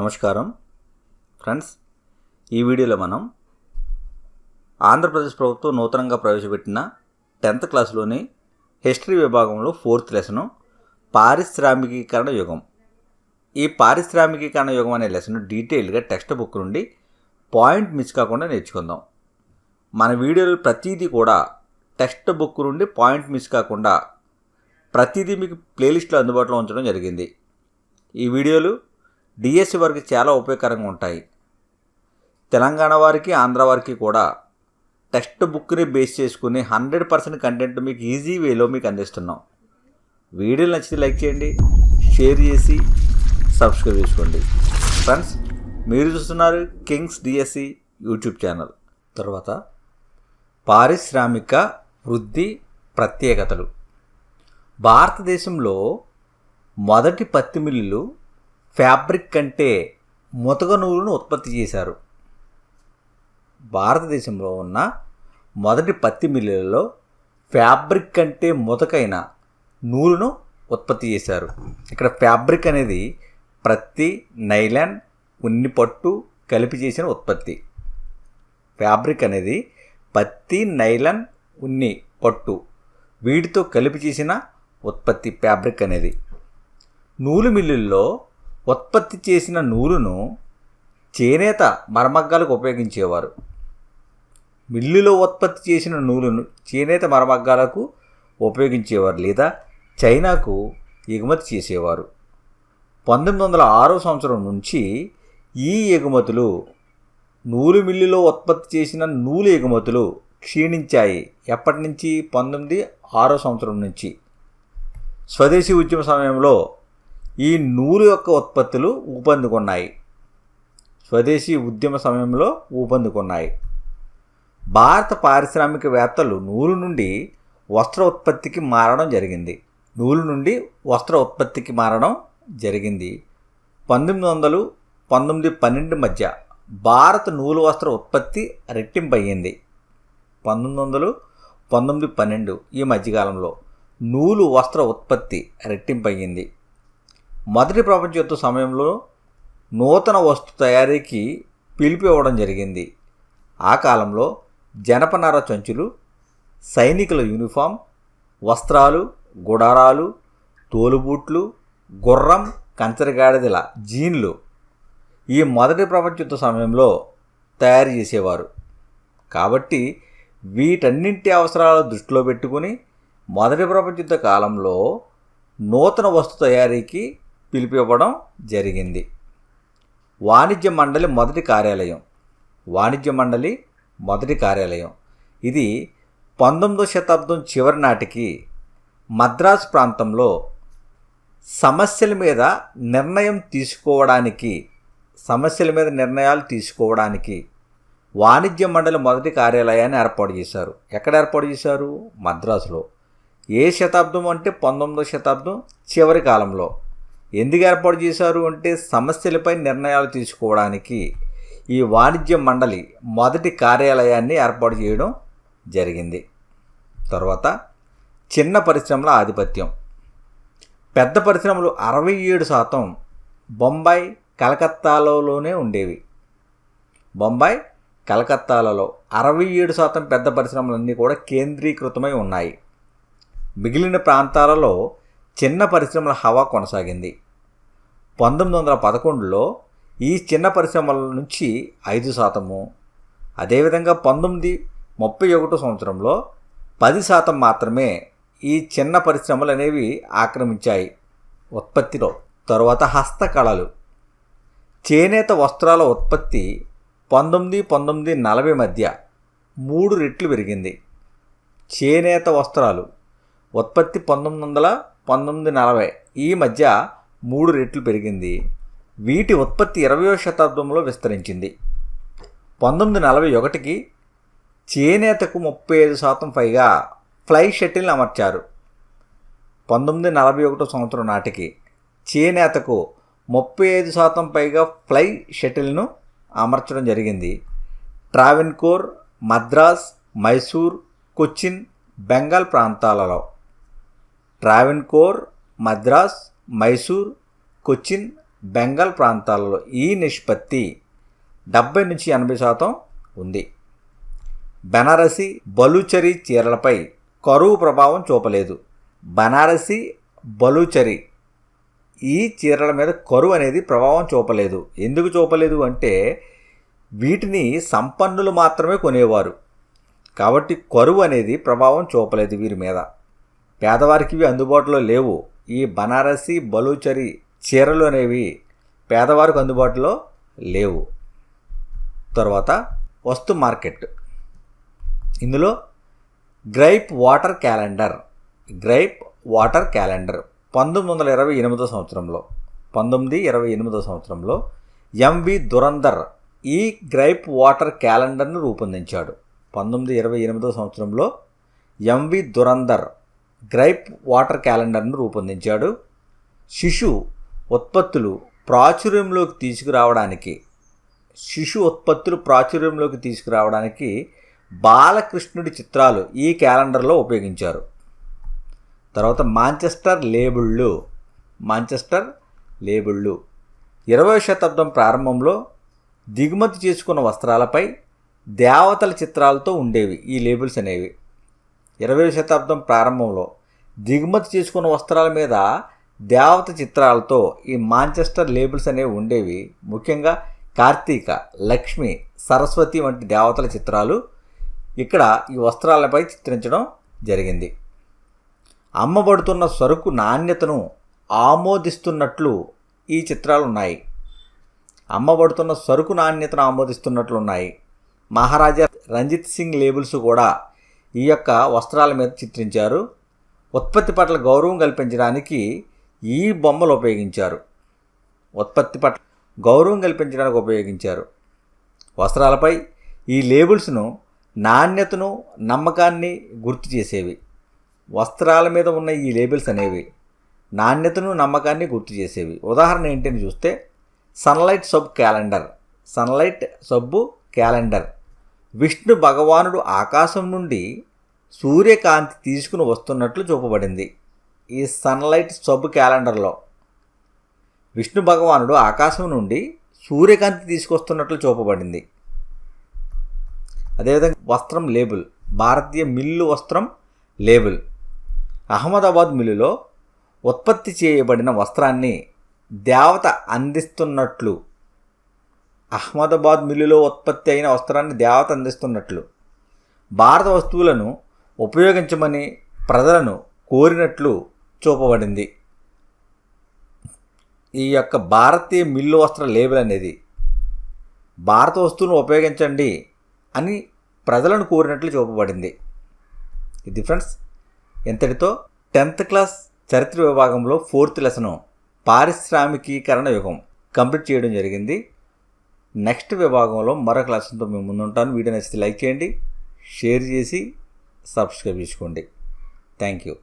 నమస్కారం. ఫ్రెండ్స్ ఈ వీడియోలో మనం ఆంధ్రప్రదేశ్ ప్రభుత్వం నూతనంగా ప్రవేశపెట్టిన టెన్త్ క్లాస్లోని హిస్టరీ విభాగంలో ఫోర్త్ లెసను పారిశ్రామికీకరణ యుగం. ఈ పారిశ్రామికీకరణ యుగం అనే లెసన్ డీటెయిల్గా టెక్స్ట్ బుక్ నుండి పాయింట్ మిస్ కాకుండా నేర్చుకుందాం. మన వీడియోలు ప్రతిదీ కూడా టెక్స్ట్ బుక్ నుండి పాయింట్ మిస్ కాకుండా ప్రతిదీ మీకు ప్లేలిస్ట్లో అందుబాటులో ఉంచడం జరిగింది. ఈ వీడియోలు డిఎస్సి వారికి చాలా ఉపయోగకరంగా ఉంటాయి. తెలంగాణ వారికి ఆంధ్ర వారికి కూడా టెక్స్ట్ బుక్ని బేస్ చేసుకుని హండ్రెడ్ పర్సెంట్ కంటెంట్ మీకు ఈజీ వేలో మీకు అందిస్తున్నాం. వీడియోలు నచ్చితే లైక్ చేయండి షేర్ చేసి సబ్స్క్రైబ్ చేసుకోండి. ఫ్రెండ్స్ మీరు చూస్తున్నారు కింగ్స్ డిఎస్సి యూట్యూబ్ ఛానల్. తర్వాత పారిశ్రామిక వృద్ధి ప్రత్యేకతలు. భారతదేశంలో మొదటి పత్తి మిల్లులు ఫ్యాబ్రిక్ కంటే ముతక నూలును ఉత్పత్తి చేశారు. భారతదేశంలో ఉన్న మొదటి పత్తి మిల్లులలో ఫ్యాబ్రిక్ కంటే ముతకైన నూలును ఉత్పత్తి చేశారు. ఇక్కడ ఫ్యాబ్రిక్ అనేది ప్రత్తి నైలాన్ ఉన్ని పట్టు కలిపి చేసిన ఉత్పత్తి. ఫ్యాబ్రిక్ అనేది పత్తి నైలాన్ ఉన్ని పట్టు వీటితో కలిపి చేసిన ఉత్పత్తి ఫ్యాబ్రిక్ అనేది. నూలు మిల్లుల్లో ఉత్పత్తి చేసిన నూలును చేనేత మరమగ్గాలకు ఉపయోగించేవారు. మిల్లులో ఉత్పత్తి చేసిన నూలును చేనేత మరమగ్గాలకు ఉపయోగించేవారు లేదా చైనాకు ఎగుమతి చేసేవారు. పంతొమ్మిది వందల ఆరో సంవత్సరం నుంచి ఈ ఎగుమతులు నూలు మిల్లులో ఉత్పత్తి చేసిన నూలు ఎగుమతులు క్షీణించాయి ఎప్పటి నుంచి? పంతొమ్మిది ఆరో సంవత్సరం నుంచి. స్వదేశీ ఉద్యమ సమయంలో ఈ నూలు యొక్క ఉత్పత్తులు ఊపందుకున్నాయి. స్వదేశీ ఉద్యమ సమయంలో ఊపందుకున్నాయి. భారత పారిశ్రామికవేత్తలు నూలు నుండి వస్త్ర ఉత్పత్తికి మారడం జరిగింది. నూలు నుండి వస్త్ర ఉత్పత్తికి మారడం జరిగింది. పంతొమ్మిది వందలు పంతొమ్మిది పన్నెండు మధ్య భారత నూలు వస్త్ర ఉత్పత్తి రెట్టింపు అయ్యింది పంతొమ్మిది వందలు పంతొమ్మిది పన్నెండు ఈ మధ్యకాలంలో నూలు వస్త్ర ఉత్పత్తి రెట్టింపయ్యింది. మొదటి ప్రపంచ యుద్ధ సమయంలో నూతన వస్తు తయారీకి పిలుపు ఇవ్వడం జరిగింది. ఆ కాలంలో జనపనార చంచులు సైనికుల యూనిఫామ్ వస్త్రాలు గుడారాలు తోలుబూట్లు గుర్రం కంచరగాడిదల జీన్లు ఈ మొదటి ప్రపంచ యుద్ధ సమయంలో తయారు చేసేవారు. కాబట్టి వీటన్నింటి అవసరాలు దృష్టిలో పెట్టుకుని మొదటి ప్రపంచ యుద్ధ కాలంలో నూతన వస్తు తయారీకి పిలిపివ్వడం జరిగింది. వాణిజ్య మండలి మొదటి కార్యాలయం. వాణిజ్య మండలి మొదటి కార్యాలయం. ఇది పంతొమ్మిదో శతాబ్దం చివరి నాటికి మద్రాసు ప్రాంతంలో సమస్యల మీద నిర్ణయం తీసుకోవడానికి సమస్యల మీద నిర్ణయాలు తీసుకోవడానికి వాణిజ్య మండలి మొదటి కార్యాలయాన్ని ఏర్పాటు చేశారు. ఎక్కడ ఏర్పాటు చేశారు? మద్రాసులో. ఏ శతాబ్దం అంటే పంతొమ్మిదో శతాబ్దం చివరి కాలంలో. ఎందుకు ఏర్పాటు చేశారు అంటే సమస్యలపై నిర్ణయాలు తీసుకోవడానికి ఈ వాణిజ్య మండలి మొదటి కార్యాలయాన్ని ఏర్పాటు చేయడం జరిగింది. తర్వాత చిన్న పరిశ్రమల ఆధిపత్యం. పెద్ద పరిశ్రమలు అరవై ఏడు శాతం బొంబాయి కలకత్తాలోనే ఉండేవి. బొంబాయి కలకత్తాలలో అరవై ఏడు శాతం పెద్ద పరిశ్రమలన్నీ కూడా కేంద్రీకృతమై ఉన్నాయి. మిగిలిన ప్రాంతాలలో చిన్న పరిశ్రమల హవా కొనసాగింది. పంతొమ్మిది వందల పదకొండులో ఈ చిన్న పరిశ్రమల నుంచి ఐదు శాతము అదేవిధంగా పంతొమ్మిది ముప్పై ఒకటో సంవత్సరంలో పది శాతం మాత్రమే ఈ చిన్న పరిశ్రమలు అనేవి ఆక్రమించాయి ఉత్పత్తిలో. తరువాత హస్తకళలు. చేనేత వస్త్రాల ఉత్పత్తి పంతొమ్మిది పంతొమ్మిది నలభై మధ్య మూడు రెట్లు పెరిగింది. చేనేత వస్త్రాలు ఉత్పత్తి పంతొమ్మిది వందల పంతొమ్మిది నలభై. ఈ మధ్య మూడు రెట్లు పెరిగింది. వీటి ఉత్పత్తి ఇరవయో శతాబ్దంలో విస్తరించింది. పంతొమ్మిది నలభై ఒకటికి చేనేతకు ముప్పై ఐదు శాతం పైగా ఫ్లై షటిల్ని అమర్చారు. పంతొమ్మిది నలభై ఒకటో సంవత్సరం నాటికి చేనేతకు ముప్పై ఐదు శాతం పైగా ఫ్లై షటిల్ను అమర్చడం జరిగింది. ట్రావెన్కోర్ మద్రాస్ మైసూర్ కొచ్చిన్ బెంగాల్ ప్రాంతాలలో. ట్రావెన్కోర్ మద్రాస్ మైసూర్ కొచ్చిన్ బెంగాల్ ప్రాంతాలలో ఈ నిష్పత్తి డెబ్బై నుంచి ఎనభై శాతం ఉంది. బెనారసి బలుచరి చీరలపై కరువు ప్రభావం చూపలేదు. బనారసి బలుచరి ఈ చీరల మీద కరువు అనేది ప్రభావం చూపలేదు. ఎందుకు చూపలేదు అంటే వీటిని సంపన్నులు మాత్రమే కొనేవారు. కాబట్టి కరువు అనేది ప్రభావం చూపలేదు వీరి మీద. పేదవారికి ఇవి అందుబాటులో లేవు. ఈ బనారసి బలూచరి చీరలు అనేవి పేదవారికి అందుబాటులో లేవు. తర్వాత వస్తు మార్కెట్. ఇందులో gripe water calendar. Gripe water calendar. పంతొమ్మిది వందల ఇరవై ఎనిమిదో సంవత్సరంలో. పంతొమ్మిది ఇరవై ఎనిమిదో సంవత్సరంలో ఎంవి దురందర్ ఈ గ్రైప్ వాటర్ క్యాలెండర్ను రూపొందించాడు. పంతొమ్మిది ఇరవై ఎనిమిదో సంవత్సరంలో ఎంవి దురందర్ గ్రైప్ వాటర్ క్యాలెండర్ను రూపొందించాడు. శిశు ఉత్పత్తులు ప్రాచుర్యంలోకి తీసుకురావడానికి శిశు ఉత్పత్తులు ప్రాచుర్యంలోకి తీసుకురావడానికి బాలకృష్ణుడి చిత్రాలు ఈ క్యాలెండర్లో ఉపయోగించారు. తర్వాత మాంచెస్టర్ లేబుళ్ళు మాంచెస్టర్ లేబుళ్ళు. ఇరవై శతాబ్దం ప్రారంభంలో దిగుమతి చేసుకున్న వస్త్రాలపై దేవతల చిత్రాలతో ఉండేవి ఈ లేబుల్స్ అనేవి. ఇరవై శతాబ్దం ప్రారంభంలో దిగుమతి చేసుకున్న వస్త్రాల మీద దేవత చిత్రాలతో ఈ మాంచెస్టర్ లేబుల్స్ అనేవి ఉండేవి. ముఖ్యంగా కార్తీక లక్ష్మి సరస్వతి వంటి దేవతల చిత్రాలు ఇక్కడ ఈ వస్త్రాలపై చిత్రించడం జరిగింది. అమ్మబడుతున్న సరుకు నాణ్యతను ఆమోదిస్తున్నట్లు ఈ చిత్రాలు ఉన్నాయి అమ్మబడుతున్న సరుకు నాణ్యతను ఆమోదిస్తున్నట్లు ఉన్నాయి మహారాజా రంజిత్ సింగ్ లేబుల్స్ కూడా ఈ యొక్క వస్త్రాల మీద చిత్రించారు. ఉత్పత్తి పట్ల గౌరవం కల్పించడానికి ఈ బొమ్మలు ఉపయోగించారు. ఉత్పత్తి పట్ల గౌరవం కల్పించడానికి ఉపయోగించారు. వస్త్రాలపై ఈ లేబుల్స్ను నాణ్యతను నమ్మకాన్ని గుర్తు చేసేవి. వస్త్రాల మీద ఉన్న ఈ లేబుల్స్ అనేవి నాణ్యతను నమ్మకాన్ని గుర్తు చేసేవి. ఉదాహరణ ఏంటని చూస్తే సన్లైట్ సబ్ క్యాలెండర్. సన్లైట్ సబ్బు క్యాలెండర్. విష్ణు భగవానుడు ఆకాశం నుండి సూర్యకాంతి తీసుకుని వస్తున్నట్లు చూపబడింది. ఈ సన్లైట్ సబ్ క్యాలెండర్లో విష్ణు భగవానుడు ఆకాశం నుండి సూర్యకాంతి తీసుకొస్తున్నట్లు చూపబడింది. అదేవిధంగా వస్త్రం లేబుల్ భారతీయ మిల్లు వస్త్రం లేబుల్ అహ్మదాబాద్ మిల్లులో ఉత్పత్తి చేయబడిన వస్త్రాన్ని దేవత అందిస్తున్నట్లు అహ్మదాబాద్ మిల్లులో ఉత్పత్తి అయిన వస్త్రాన్ని దేవత అందిస్తున్నట్లు. భారత వస్తువులను ఉపయోగించమని ప్రజలను కోరినట్లు చూపబడింది. ఈ యొక్క భారతీయ మిల్లు వస్త్ర లేబుల్ అనేది భారత వస్తువులను ఉపయోగించండి అని ప్రజలను కోరినట్లు చూపబడింది. ఇది ఫ్రెండ్స్ ఇంతటితో టెన్త్ క్లాస్ చరిత్ర విభాగంలో ఫోర్త్ లెసను పారిశ్రామికీకరణ యుగం కంప్లీట్ చేయడం జరిగింది. నెక్స్ట్ విభాగంలో మరొక క్లాసులతో మేము ముందుంటాను. వీడియో నచ్చితే లైక్ చేయండి షేర్ చేసి సబ్స్క్రైబ్ చేసుకోండి. Thank you.